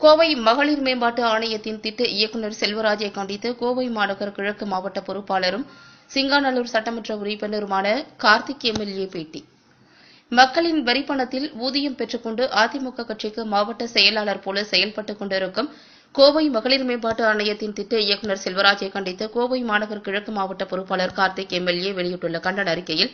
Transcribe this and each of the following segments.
கோவை மகளிர் மேம்பாட்டு ஆணையத்தின் திட்ட இயக்குநர் செல்வராஜை கண்டித்து கோவை மாநகர் கிழக்கு மாவட்ட பொறுப்பாளரும் சிங்காநல்லூர் சட்டமன்ற உறுப்பினருமான கார்த்திக் எம்எல்ஏ பேட்டி. மக்களின் வரிப்பணத்தில் ஊதியம் பெற்றுக்கொண்டு அதிமுக கட்சிக்கு மாவட்ட செயலாளர் போல செயல்பட்டுக் கொண்டிருக்கும் கோவை மகளிர் மேம்பாட்டு ஆணையத்தின் திட்ட இயக்குநர் செல்வராஜை கண்டித்து கோவை மாநகர் கிழக்கு மாவட்ட பொறுப்பாளர் கார்த்திக் எம்எல்ஏ வெளியிட்டுள்ள கண்டன அறிக்கையில்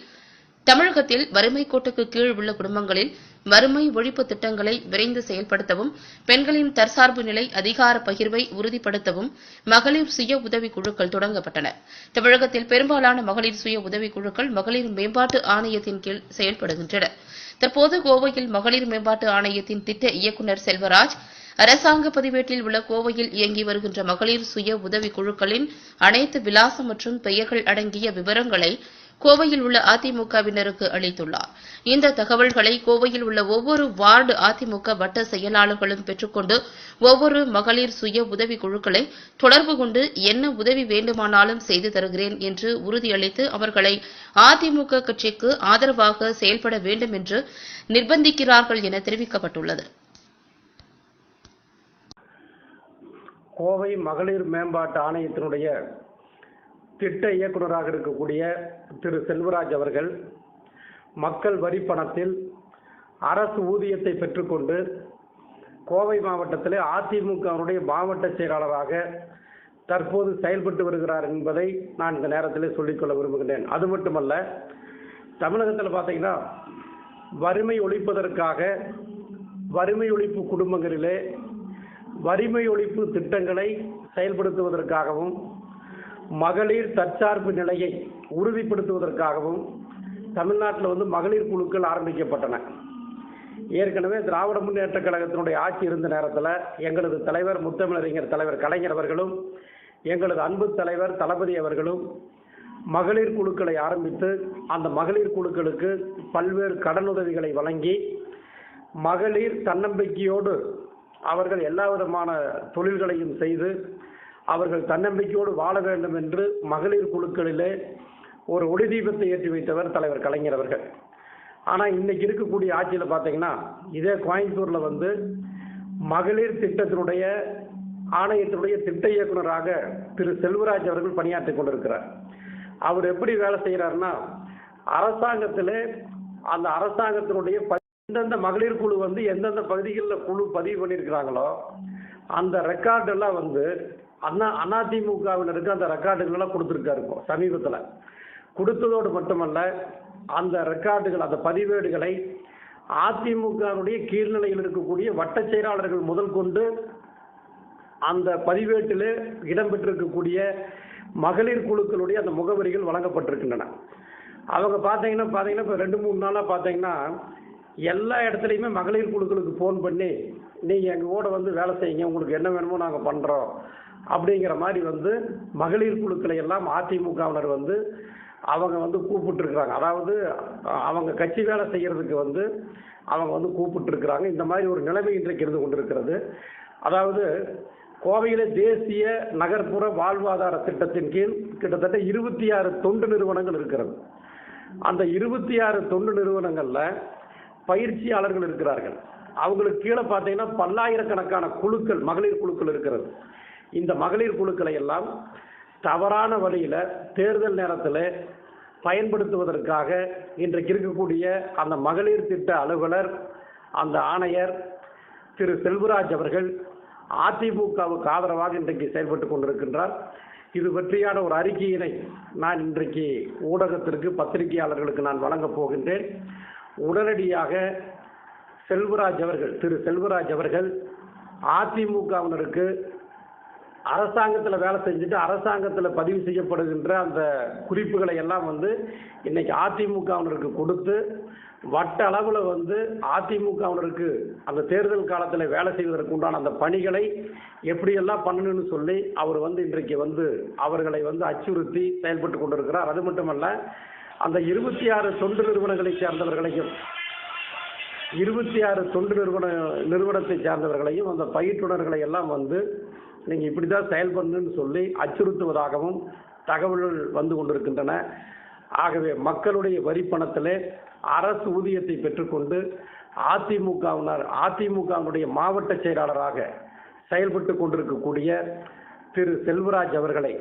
தமிழகத்தில் வறுமை கோட்டுக்கு கீழ் உள்ள குடும்பங்களில் வறுமை ஒழிப்பு திட்டங்களை விரைந்து செயல்படுத்தவும் பெண்களின் தற்சார்பு நிலை அதிகார பகிர்வை உறுதிப்படுத்தவும் மகளிர் சுய உதவிக் குழுக்கள் தொடங்கப்பட்டன. தமிழகத்தில் பெரும்பாலான மகளிர் சுய உதவிக் குழுக்கள் மகளிர் மேம்பாட்டு ஆணையத்தின் கீழ் செயல்படுகின்றன. தற்போது கோவையில் மகளிர் மேம்பாட்டு ஆணையத்தின் திட்ட இயக்குநர் செல்வராஜ் அரசாங்க பதிவேட்டில் உள்ள கோவையில் இயங்கி வருகின்ற மகளிர் சுய உதவிக் குழுக்களின் அனைத்து விலாசம் மற்றும் பெயர்கள் அடங்கிய விவரங்களை கோவையில் உள்ள அதிமுகவினருக்கு அளித்துள்ளார். இந்த தகவல்களை கோவையில் உள்ள ஒவ்வொரு வார்டு அதிமுக வட்ட செயலாளர்களும் பெற்றுக்கொண்டு ஒவ்வொரு மகளிர் சுய உதவிக் குழுக்களை தொடர்பு கொண்டு என்ன உதவி வேண்டுமானாலும் செய்து தருகிறேன் என்று உறுதியளித்து அவர்களை அதிமுக கட்சிக்கு ஆதரவாக செயல்பட வேண்டும் என்று நிர்பந்திக்கிறார்கள் என தெரிவிக்கப்பட்டுள்ளது. கோவை மகளிர் மேம்பாட்டு ஆணையத்தினுடைய திட்ட இயக்குநராக இருக்கக்கூடிய திரு செல்வராஜ் அவர்கள் மக்கள் வரி பணத்தில் அரசு ஊதியத்தை பெற்றுக்கொண்டு கோவை மாவட்டத்தில் அதிமுகவினுடைய மாவட்ட செயலாளராக தற்போது செயல்பட்டு வருகிறார் என்பதை நான் இந்த நேரத்தில் சொல்லிக்கொள்ள விரும்புகின்றேன். அது மட்டுமல்ல தமிழகத்தில் பார்த்தீங்கன்னா வறுமை ஒழிப்பதற்காக வறுமை ஒழிப்பு குடும்பங்களிலே வறுமை ஒழிப்பு திட்டங்களை செயல்படுத்துவதற்காகவும் மகளிர் தற்சார்பு நிலையை உறுதிப்படுத்துவதற்காகவும் தமிழ்நாட்டில் வந்து மகளிர் குழுக்கள் ஆரம்பிக்கப்பட்டன. ஏற்கனவே திராவிட முன்னேற்ற கழகத்தினுடைய ஆட்சி இருந்த நேரத்தில் எங்களது தலைவர் முத்தமிழறிஞர் தலைவர் கலைஞர் அவர்களும் எங்களது அன்பு தலைவர் தளபதி அவர்களும் மகளிர் குழுக்களை ஆரம்பித்து அந்த மகளிர் குழுக்களுக்கு பல்வேறு கடனுதவிகளை வழங்கி மகளிர் தன்னம்பிக்கையோடு அவர்கள் எல்லா விதமான தொழில்களையும் செய்து அவர்கள் தன்னம்பிக்கையோடு வாழ வேண்டும் என்று மகளிர் குழுக்களிலே ஒரு ஒளி தீபத்தை ஏற்றி வைத்தவர் தலைவர் கலைஞர் அவர்கள். ஆனால் இன்னைக்கு இருக்கக்கூடிய ஆட்சியில் பார்த்தீங்கன்னா இதே கோயம்புத்தூரில் வந்து மகளிர் திட்டத்தினுடைய ஆணையத்தினுடைய திட்ட இயக்குநராக திரு செல்வராஜ் அவர்கள் பணியாற்றி கொண்டிருக்கிறார். அவர் எப்படி வேலை செய்கிறாருன்னா அரசாங்கத்தில் அந்த அரசாங்கத்தினுடைய எந்தெந்த மகளிர் குழு வந்து எந்தெந்த பகுதிகளில் குழு பதிவு பண்ணியிருக்கிறாங்களோ அந்த ரெக்கார்டெல்லாம் வந்து அண்ணா அதிமுகவினருக்கு அந்த ரெக்கார்டுகள் எல்லாம் கொடுத்துருக்காரு இப்போ சமீபத்தில். கொடுத்ததோடு மட்டுமல்ல அந்த ரெக்கார்டுகள் அந்த பதிவேடுகளை அதிமுகவினுடைய கீழ்நிலையில் இருக்கக்கூடிய வட்ட செயலாளர்கள் முதல் கொண்டு அந்த பதிவேட்டில் இடம்பெற்றிருக்கக்கூடிய மகளிர் குழுக்களுடைய அந்த முகவரிகள் வழங்கப்பட்டிருக்கின்றன. அவங்க பார்த்தீங்கன்னா பார்த்தீங்கன்னா இப்போ ரெண்டு மூணு நாளாக பார்த்தீங்கன்னா எல்லா இடத்துலையுமே மகளிர் குழுக்களுக்கு ஃபோன் பண்ணி நீங்கள் எங்கள் கூட வந்து வேலை செய்யுங்க உங்களுக்கு என்ன வேணுமோ நாங்கள் பண்ணுறோம் அப்படிங்கிற மாதிரி வந்து மகளிர் குழுக்களை எல்லாம் அதிமுகவினர் வந்து அவங்க வந்து கூப்பிட்டுருக்குறாங்க. அதாவது அவங்க கட்சி வேலை செய்கிறதுக்கு வந்து அவங்க வந்து கூப்பிட்டுருக்குறாங்க. இந்த மாதிரி ஒரு நிலைமை இன்றைக்கு இருந்து கொண்டிருக்கிறது. அதாவது கோவையில் தேசிய நகர்ப்புற வாழ்வாதார திட்டத்தின் கீழ் கிட்டத்தட்ட இருபத்தி ஆறு தொண்டு நிறுவனங்கள் இருக்கிறது. அந்த இருபத்தி ஆறு தொண்டு நிறுவனங்களில் பயிற்சியாளர்கள் இருக்கிறார்கள். அவங்களுக்கு கீழே பார்த்தீங்கன்னா பல்லாயிரக்கணக்கான குழுக்கள் மகளிர் குழுக்கள் இருக்கிறது. இந்த மகளிர் குழுக்களை எல்லாம் தவறான வழியில் தேர்தல் நேரத்தில் பயன்படுத்துவதற்காக இன்றைக்கு இருக்கக்கூடிய அந்த மகளிர் திட்ட அலுவலர் அந்த ஆணையர் திரு செல்வராஜ் அவர்கள் அதிமுகவுக்கு ஆதரவாக இன்றைக்கு செயல்பட்டு கொண்டிருக்கின்றார். இது பற்றியான ஒரு அறிக்கையினை நான் இன்றைக்கு ஊடகத்திற்கு பத்திரிகையாளர்களுக்கு நான் வழங்கப் போகின்றேன். உடனடியாக செல்வராஜ் அவர்கள் திரு செல்வராஜ் அவர்கள் அதிமுகவினருக்கு அரசாங்கத்தில் வேலை செஞ்சுட்டு அரசாங்கத்தில் பதிவு செய்யப்படுகின்ற அந்த குறிப்புகளை எல்லாம் வந்து இன்னைக்கு அதிமுகவினருக்கு கொடுத்து வட்ட அளவில் வந்து அதிமுகவினருக்கு அந்த தேர்தல் காலத்தில் வேலை செய்வதற்கு உண்டான அந்த பணிகளை எப்படியெல்லாம் பண்ணணும்னு சொல்லி அவர் வந்து இன்றைக்கு வந்து அவர்களை வந்து அச்சுறுத்தி செயல்பட்டு கொண்டிருக்கிறார். அது மட்டுமல்ல அந்த இருபத்தி ஆறு தொண்டு நிறுவனங்களை சேர்ந்தவர்களையும் இருபத்தி ஆறு தொண்டு நிறுவன நிறுவனத்தை சார்ந்தவர்களையும் அந்த பயிற்றுனர்களை எல்லாம் வந்து நீங்கள் இப்படி தான் செயல்படணும்னு சொல்லி அச்சுறுத்துவதாகவும் தகவல்கள் வந்து கொண்டிருக்கின்றன. ஆகவே மக்களுடைய வரி அரசு ஊதியத்தை பெற்றுக்கொண்டு அதிமுகவினர் அதிமுகவினுடைய மாவட்ட செயலாளராக செயல்பட்டு கொண்டிருக்கக்கூடிய திரு செல்வராஜ் அவர்களை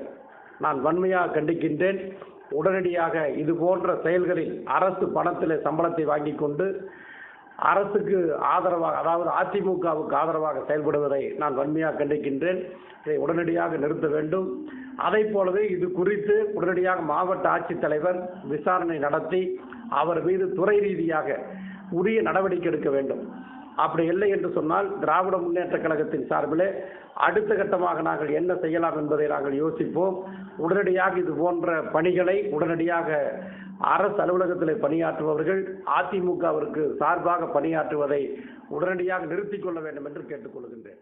நான் வன்மையாக கண்டிக்கின்றேன். உடனடியாக இது போன்ற செயல்களில் அரசு பணத்தில் சம்பளத்தை வாங்கி கொண்டு அரசுக்கு ஆதரவாக அதாவது அதிமுகவுக்கு ஆதரவாக செயல்படுவதை நான் வன்மையாக கண்டிக்கின்றேன். இதை உடனடியாக நிறுத்த வேண்டும். அதை போலவே இது குறித்து உடனடியாக மாவட்ட ஆட்சித்தலைவர் விசாரணை நடத்தி அவர் மீது துறை ரீதியாக உரிய நடவடிக்கை எடுக்க வேண்டும். அப்படி இல்லை என்று சொன்னால் திராவிட முன்னேற்ற கழகத்தின் சார்பிலே அடுத்த கட்டமாக நாங்கள் என்ன செய்யலாம் என்பதை நாங்கள் யோசிப்போம். உடனடியாக இது போன்ற பணிகளை உடனடியாக அரசு அலுவலகத்தில் பணியாற்றுபவர்கள் அதிமுகவிற்கு சார்பாக பணியாற்றுவதை உடனடியாக நிறுத்திக் கொள்ள வேண்டும் என்று கேட்டுக்கொள்கின்றேன்.